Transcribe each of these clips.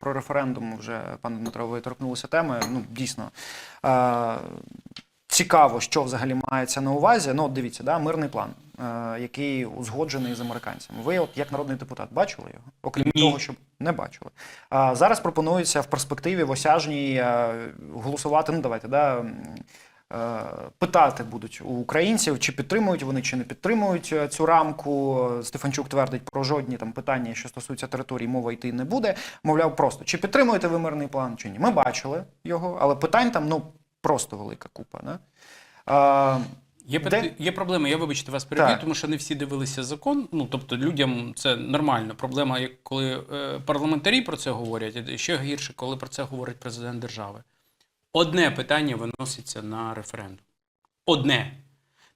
про референдум вже пане Дмитро, ви торкнулися теми. Ну дійсно. Е, Цікаво, що взагалі мається на увазі. Ну, от дивіться, да, мирний план, е, який узгоджений з американцями. Ви, от як народний депутат, бачили його? Окрім Ні. того, щоб не бачили. А зараз пропонується в перспективі в осяжній е, голосувати. Ну, давайте, да, е, питати будуть у українців, чи підтримують вони, чи не підтримують е, цю рамку. Стефанчук твердить про жодні там питання, що стосуються території, мова йти не буде. Мовляв, просто чи підтримуєте ви мирний план, чи ні. Ми бачили його, але питань там ну просто велика купа. Не? А, Є, Де- є проблеми, я вибачте вас переб'ю, тому що не всі дивилися закон. Ну тобто людям це нормально. Проблема, як коли е, парламентарі про це говорять, і ще гірше, коли про це говорить президент держави. Одне питання виноситься на референдум. Одне.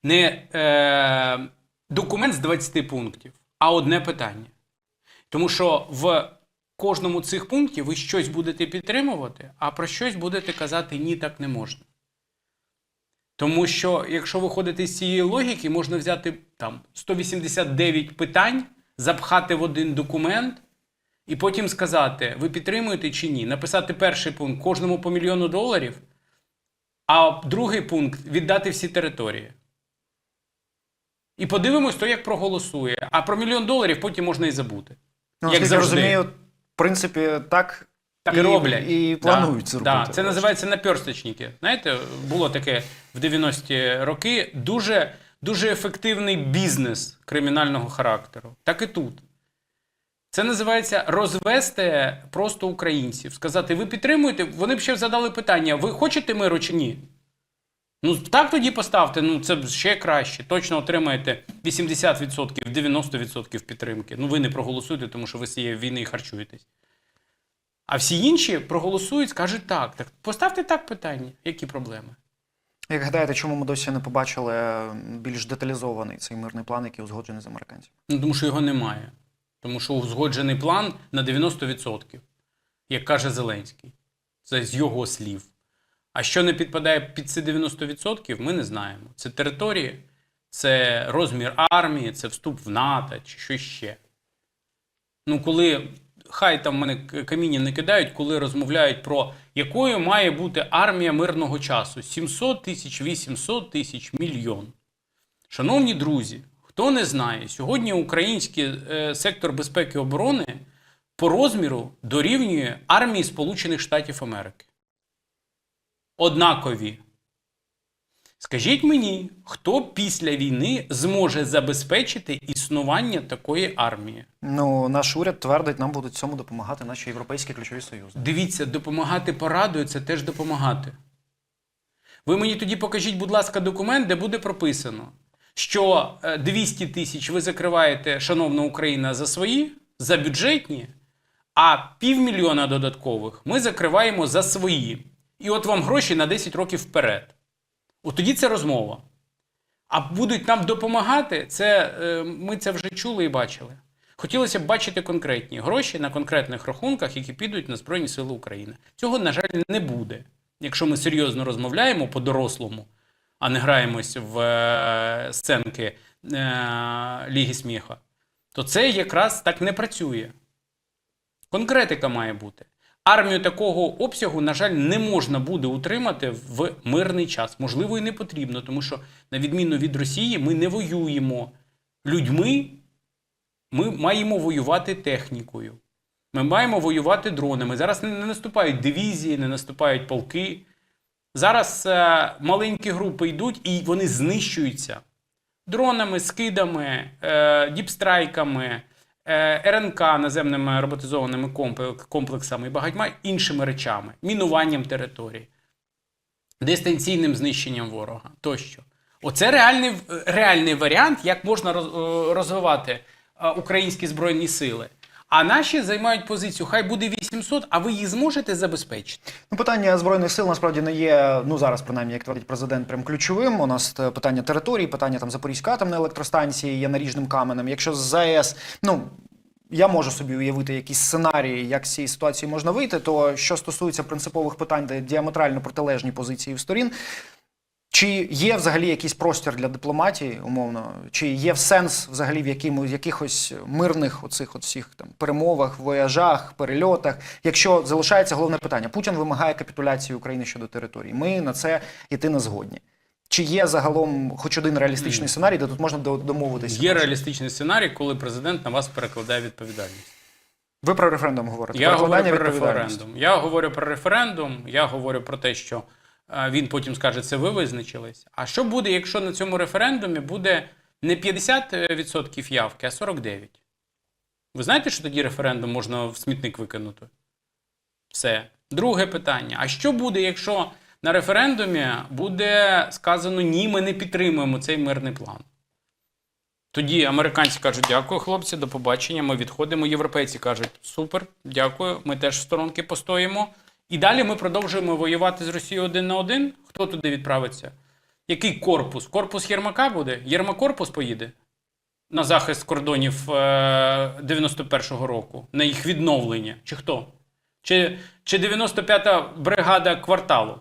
Не е, документ з 20 пунктів, а одне питання. Тому що в кожному з цих пунктів ви щось будете підтримувати, а про щось будете казати ні, так не можна. Тому що, якщо виходити з цієї логіки, можна взяти там 189 питань, запхати в один документ і потім сказати, ви підтримуєте чи ні. Написати перший пункт кожному по мільйону доларів, а другий пункт віддати всі території. І подивимось, то як проголосує. А про мільйон доларів потім можна і забути. ну, як я розумію, в принципі, так, Так і роблять. і планують це робити. Да. Це називається наперсточники. Знаєте, було таке в 90-ті роки дуже, дуже ефективний бізнес кримінального характеру. Так і тут. Це називається розвести просто українців. Сказати, ви підтримуєте? Вони б ще задали питання: ви хочете миру чи ні? Ну, так тоді поставте, ну це ще краще. Точно отримаєте 80%, 90% підтримки. Ну, ви не проголосуєте, тому що ви з цієї війни харчуєтесь. А всі інші проголосують, скажуть так. Так поставте так питання. Які проблеми? Як гадаєте, чому ми досі не побачили е, більш деталізований цей мирний план, який узгоджений з американцями? Ну, тому що його немає. Тому що узгоджений план на 90%, як каже Зеленський. Це з його слів. А що не підпадає під ці 90%, ми не знаємо. Це території, це розмір армії, це вступ в НАТО чи що ще. Ну, коли хай там мене каміння не кидають, коли розмовляють про якою має бути армія мирного часу: 700 тисяч, 800 тисяч, мільйон. Шановні друзі, хто не знає, сьогодні український е, сектор безпеки і оборони по розміру дорівнює армії Сполучених Штатів Америки. Однакові. Скажіть мені, хто після війни зможе забезпечити існування такої армії? Ну, наш уряд твердить, нам будуть цьому допомагати наші європейські ключові союзи. Дивіться, допомагати порадою це теж допомагати. Ви мені тоді покажіть, будь ласка, документ, де буде прописано, що е, 200 тисяч ви закриваєте, шановна Україна, за свої, за бюджетні, а півмільйона додаткових ми закриваємо за свої. І от вам гроші на 10 років вперед. От тоді це розмова. А будуть нам допомагати, це, е, ми це вже чули і бачили. Хотілося б бачити конкретні гроші на конкретних рахунках, які підуть на Збройні Сили України. Цього, на жаль, не буде. Якщо ми серйозно розмовляємо по-дорослому, а не граємось в е, сценки е, Ліги сміха, то це якраз так не працює. Конкретика має бути. Армію такого обсягу, на жаль, не можна буде утримати в мирний час. Можливо, і не потрібно, тому що, на відміну від Росії, ми не воюємо людьми, ми маємо воювати технікою. Ми маємо воювати дронами. Зараз не наступають дивізії, не наступають полки. Зараз е, маленькі групи йдуть і вони знищуються дронами, скидами, е, діпстрайками, е, РНК наземними роботизованими комплексами і багатьма іншими речами, мінуванням території, дистанційним знищенням ворога тощо. Оце реальний, реальний варіант, як можна е, розвивати е, українські збройні сили. А наші займають позицію, хай буде 800, а ви їх зможете забезпечити. Ну, питання збройних сил насправді не є. Ну зараз, принаймні, як твердить президент, прям ключовим. У нас е, питання території, питання там Запорізької атомної електростанції є наріжним каменем. Якщо з ЗАЕС, ну. Я можу собі уявити якісь сценарії, як з цієї ситуації можна вийти. То що стосується принципових питань, де діаметрально протилежні позиції в сторін, Чи є взагалі якийсь простір для дипломатії, умовно? Чи є сенс взагалі в якимось якихось мирних оцих от всіх там перемовах, вояжах, перельотах? Якщо залишається головне питання, Путін вимагає капітуляції України щодо території. Ми на це йти не згодні. Чи є загалом хоч один реалістичний сценарій, де тут можна домовитися? Є реалістичний сценарій, коли президент на вас перекладає відповідальність. Ви про референдум говорите? Я говорю про референдум. Я говорю про референдум, я говорю про те, що він потім скаже, це ви визначились. А що буде, якщо на цьому референдумі буде не 50% явки, а 49%? Ви знаєте, що тоді референдум можна в смітник викинути? Все. Друге питання. А що буде, якщо на референдумі буде сказано ні, ми не підтримуємо цей мирний план? Тоді американці кажуть, дякую, хлопці, до побачення. Ми відходимо. Європейці кажуть, супер, дякую, ми теж в сторонки постоїмо. І далі ми продовжуємо воювати з Росією один на один. Хто туди відправиться? Який корпус? Корпус Єрмака буде? Єрмакорпус поїде на захист кордонів е, 91-го року, на їх відновлення. Чи хто? Чи, чи 95-та бригада кварталу?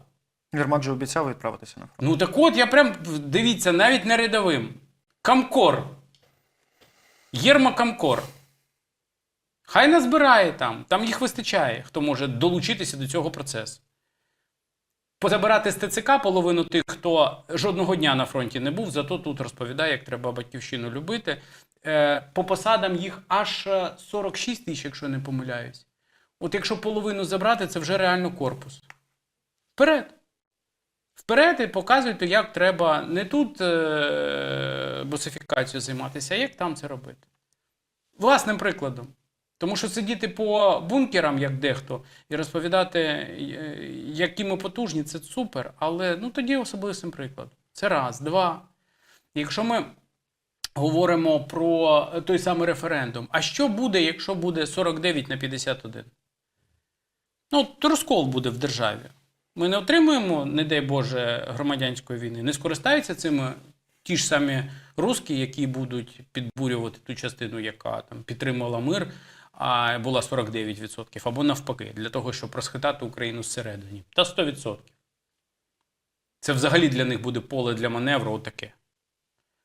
Вірмак же обіцяв відправитися на фронт. Ну так от, я прям дивіться, навіть не рядовим. Камкор. Єрма Камкор. Хай назбирає там, там їх вистачає, хто може долучитися до цього процесу. Позабирати з ТЦК половину тих, хто жодного дня на фронті не був, зато тут розповідає, як треба батьківщину любити. Е, по посадам їх аж е, 46 тисяч, якщо не помиляюсь. От якщо половину забрати, це вже реально корпус. Вперед! Вперед і показуйте, як треба не тут е- босифікацією займатися, а як там це робити. Власним прикладом. Тому що сидіти по бункерам, як дехто, і розповідати, е, які ми потужні, це супер. Але ну, тоді особистим прикладом. Це раз, два. Якщо ми говоримо про той самий референдум, а що буде, якщо буде 49 на 51? Ну, то розкол буде в державі. Ми не отримуємо, не дай Боже, громадянської війни. Не скористаються цими ті ж самі русські, які будуть підбурювати ту частину, яка там підтримувала мир, була 49%, або навпаки, для того, щоб розхитати Україну зсередині. Та 100%. Це взагалі для них буде поле для маневру отаке.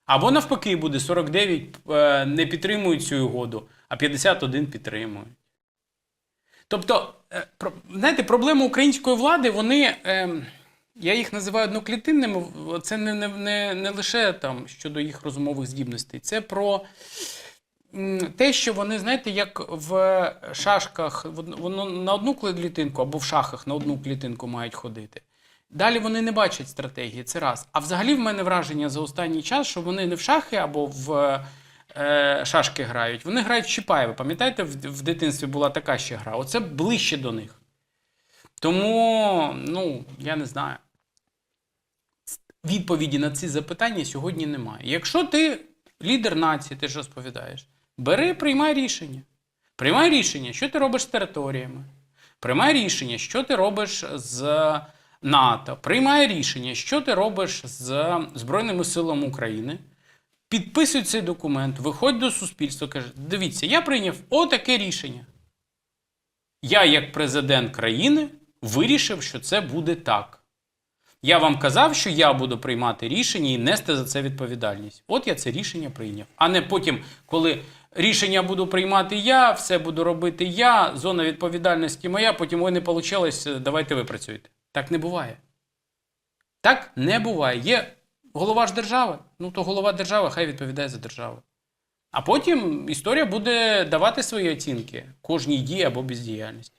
Або навпаки, буде 49 е, не підтримують цю угоду, а 51 підтримують. Тобто, е, знаєте, проблеми української влади, вони, е, я їх називаю одноклітинними, це не, не, не, не лише там щодо їх розумових здібностей, це про те, що вони, знаєте, як в шашках, воно на одну клітинку або в шахах на одну клітинку мають ходити. Далі вони не бачать стратегії, це раз. А взагалі в мене враження за останній час, що вони не в шахи або в е, шашки грають, вони грають в Чапаєва. Пам'ятаєте, в, в дитинстві була така ще гра. Оце ближче до них. Тому, ну, я не знаю. Відповіді на ці запитання сьогодні немає. Якщо ти лідер нації, ти ж розповідаєш, бери, приймай рішення. Приймай рішення, що ти робиш з територіями. Приймай рішення, що ти робиш з НАТО. Приймай рішення, що ти робиш з Збройними силами України. Підписуй цей документ, виходь до суспільства, каже: дивіться, я прийняв отаке рішення. Я, як президент країни, вирішив, що це буде так. Я вам казав, що я буду приймати рішення і нести за це відповідальність. От я це рішення прийняв. А не потім, коли рішення буду приймати я, все буду робити я, зона відповідальності моя, потім ви не вийшло, давайте ви працюєте. Так не буває. Так не буває. Є голова ж держави. Ну то голова держави хай відповідає за державу. А потім історія буде давати свої оцінки кожній дії або бездіяльності.